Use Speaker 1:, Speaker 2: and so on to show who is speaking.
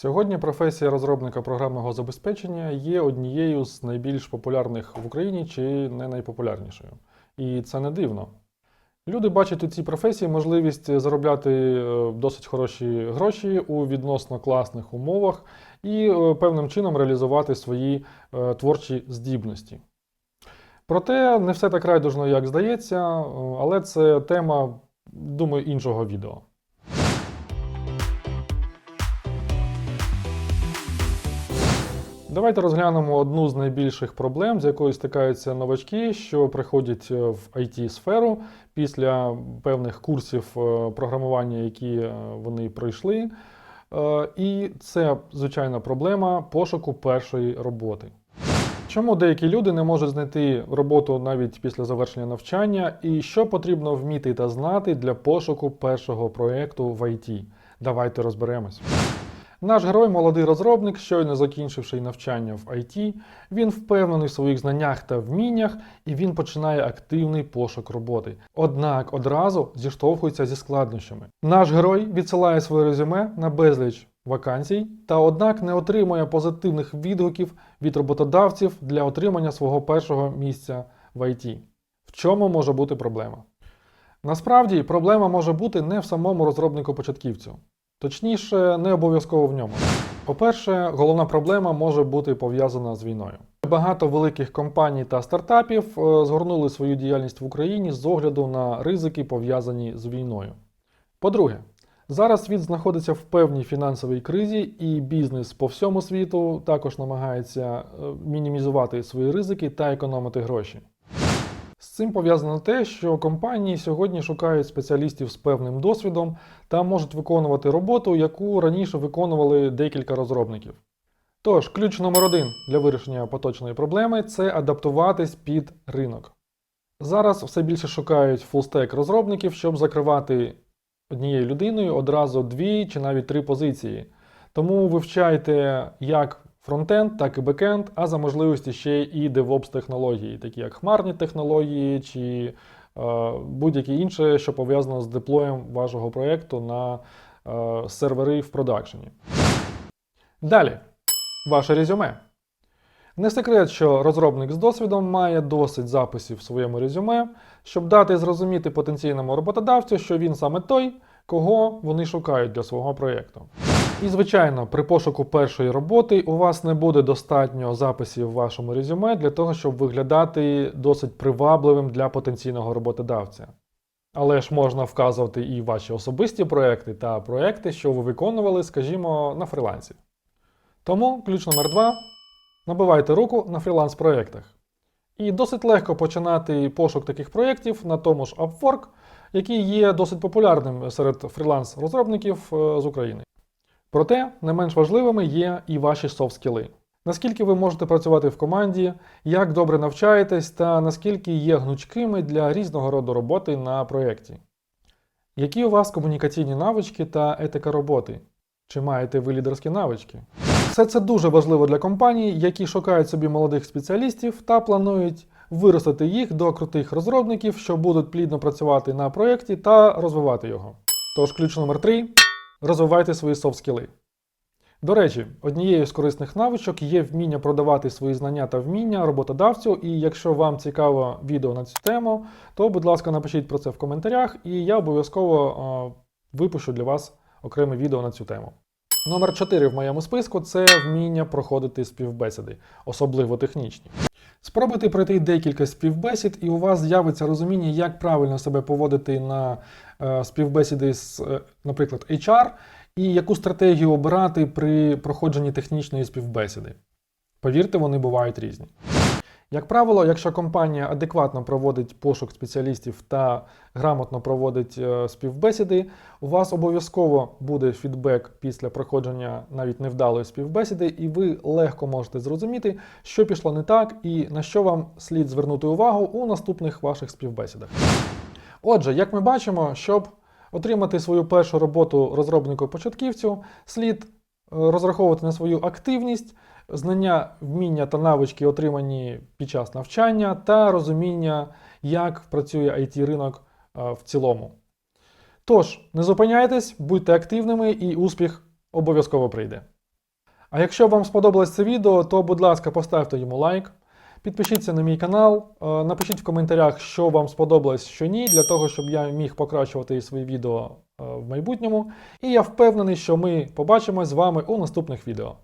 Speaker 1: Сьогодні професія розробника програмного забезпечення є однією з найбільш популярних в Україні чи не найпопулярнішою. І це не дивно. Люди бачать у цій професії можливість заробляти е, досить хороші гроші у відносно класних умовах і е, певним чином реалізувати свої е, творчі здібності. Проте не все так райдужно, як здається, але це тема, думаю, іншого відео. Давайте розглянемо одну з найбільших проблем, з якою стикаються новачки, що приходять е, в IT-сферу після певних курсів е, програмування, які е, вони пройшли. І це звичайна проблема пошуку першої роботи. Чому деякі люди не можуть знайти роботу навіть після завершення навчання, і що потрібно вміти та знати для пошуку першого проєкту в IT? Давайте розберемось. Наш герой молодий розробник, щойно закінчивши навчання в IT, він впевнений в своїх знаннях та вміннях, і він починає активний пошук роботи. Однак одразу зіштовхується зі складнощами. Наш герой відсилає своє резюме на безліч вакансій, та однак не отримує позитивних відгуків від роботодавців для отримання свого першого місця в IT. В чому може бути проблема? Насправді проблема може бути не в самому розробнику-початківцю. Точніше, не обов'язково в ньому. По-перше, головна проблема може бути пов'язана з війною. Багато великих компаній та стартапів е, згорнули свою діяльність в Україні з огляду на ризики, пов'язані з війною. По-друге, зараз світ знаходиться в певній фінансовій кризі, і бізнес по всьому світу також намагається е, мінімізувати свої ризики та економити гроші. З цим пов'язано те, що компанії сьогодні шукають спеціалістів з певним досвідом та можуть виконувати роботу, яку раніше виконували декілька розробників. Тож, ключ номер один для вирішення поточної проблеми це адаптуватись під ринок. Зараз все більше шукають фулстек розробників, щоб закривати однією людиною одразу дві чи навіть три позиції. Тому вивчайте як фронтенд, так і бекенд, а за можливості ще і DevOps технології, такі як хмарні технології чи е, будь-яке інше, що пов'язано з деплоєм вашого проєкту на е, сервери в продакшені. Далі, ваше резюме. Не секрет, що розробник з досвідом має досить записів в своєму резюме, щоб дати зрозуміти потенційному роботодавцю, що він саме той, кого вони шукають для свого проєкту. І, звичайно, при пошуку першої роботи у вас не буде достатньо записів в вашому резюме для того, щоб виглядати досить привабливим для потенційного роботодавця. Але ж можна вказувати і ваші особисті проекти та проекти, що ви виконували, скажімо, на фрілансі. Тому ключ номер два набивайте руку на фріланс-проєктах. І досить легко починати пошук таких проєктів на тому ж Upwork, який є досить популярним серед фріланс-розробників е, з України. Проте не менш важливими є і ваші софт-скіли. Наскільки ви можете працювати в команді, як добре навчаєтесь та наскільки є гнучкими для різного роду роботи на проєкті. Які у вас комунікаційні навички та етика роботи? Чи маєте ви лідерські навички? Все це дуже важливо для компаній, які шукають собі молодих спеціалістів та планують виростити їх до крутих розробників, що будуть плідно працювати на проєкті та розвивати його. Тож ключ номер 3 розвивайте свої софт-скіли. До речі, однією з корисних навичок є вміння продавати свої знання та вміння роботодавцю. І якщо вам цікаво відео на цю тему, то, будь ласка, напишіть про це в коментарях, і я обов'язково випущу для вас окреме відео на цю тему. Номер 4 в моєму списку це вміння проходити співбесіди, особливо технічні. Спробуйте пройти декілька співбесід, і у вас з'явиться розуміння, як правильно себе поводити на е, співбесіди з, е, наприклад, HR, і яку стратегію обирати при проходженні технічної співбесіди. Повірте, вони бувають різні. Як правило, якщо компанія адекватно проводить пошук спеціалістів та грамотно проводить е, співбесіди, у вас обов'язково буде фідбек після проходження навіть невдалої співбесіди, і ви легко можете зрозуміти, що пішло не так і на що вам слід звернути увагу у наступних ваших співбесідах. Отже, як ми бачимо, щоб отримати свою першу роботу розробнику-початківцю, слід е, розраховувати на свою активність, знання, вміння та навички, отримані під час навчання, та розуміння, як працює it ринок е, в цілому. Тож, не зупиняйтесь, будьте активними і успіх обов'язково прийде. А якщо вам сподобалось це відео, то будь ласка, поставте йому лайк. Підпишіться на мій канал, е, напишіть в коментарях, що вам сподобалось, що ні, для того, щоб я міг покращувати свої відео в майбутньому, і я впевнений, що ми побачимось з вами у наступних відео.